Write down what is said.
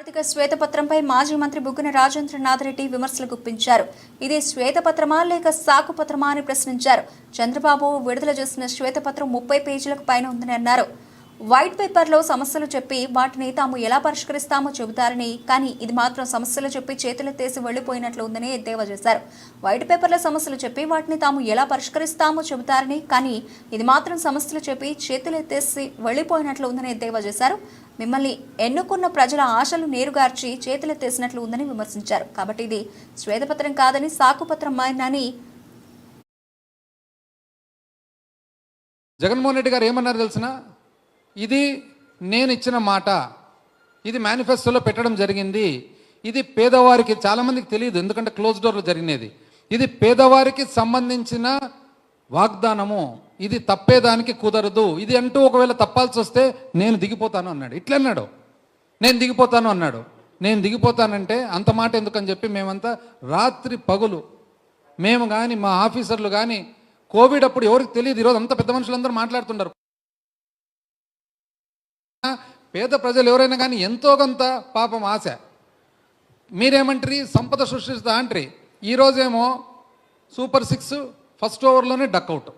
ఆర్థిక శ్వేతపత్రంపై మాజీ మంత్రి బుగ్గన రాజేంద్రనాథ్ రెడ్డి విమర్శలు గుప్పించారు. ఇది శ్వేతపత్రమా లేక సాకుపత్రమా అని ప్రశ్నించారు. చంద్రబాబు విడుదల చేసిన శ్వేతపత్రం ముప్పై పేజీలకు పైన ఉందని అన్నారు. వైట్ పేపర్లో సమస్యలు చెప్పి వాటిని తాము ఎలా పరిష్కరిస్తామో చెబుతారని కానీ ఇది మాత్రం సమస్యలు చెప్పి చేతులెత్తేసి వెళ్ళిపోయినట్లు ఉందని ఎద్దేవా చేశారు. వైట్ పేపర్ల సమస్యలు చెప్పి వాటిని తాము ఎలా పరిష్కరిస్తామో చెబుతారని కానీ ఇది మాత్రం సమస్యలు చెప్పి చేతులెత్తేసి వెళ్ళిపోయినట్లు ఉందని ఎద్దేవా చేశారు. మిమ్మల్ని ఎన్నుకున్న ప్రజల ఆశలు నేరుగార్చి చేతులెత్తేసినట్లు ఉందని విమర్శించారు. కాబట్టి ఇది శ్వేతపత్రం కాదని సాకుపత్రం మారినని జగన్మోహన్ రెడ్డి గారు ఏమన్నారు తెలిసినా? ఇది నేను ఇచ్చిన మాట. ఇది మేనిఫెస్టోలో పెట్టడం జరిగింది. ఇది పేదవారికి చాలామందికి తెలియదు ఎందుకంటే క్లోజ్ డోర్లో జరిగినది. ఇది పేదవారికి సంబంధించిన వాగ్దానము. ఇది తప్పేదానికి కుదరదు. ఇది అంటూ ఒకవేళ తప్పాల్సి వస్తే నేను దిగిపోతాను అన్నాడు. ఇట్లా అన్నాడు. నేను దిగిపోతాను అన్నాడు. నేను దిగిపోతానంటే అంత మాట ఎందుకని చెప్పి మేమంతా రాత్రి పగులు. మేము కానీ మా ఆఫీసర్లు కానీ కోవిడ్ అప్పుడు ఎవరికి తెలియదు. ఈరోజు అంత పెద్ద మనుషులందరూ మాట్లాడుతున్నారు పేద ప్రజలు ఎవరైనా కానీ ఎంతో కొంత పాపం ఆశ. మీరేమంటారు? సంపద సృష్టిస్తా అంటారు. ఈరోజేమో సూపర్ సిక్స్ ఫస్ట్ ఓవర్లోనే డక్అవుట్.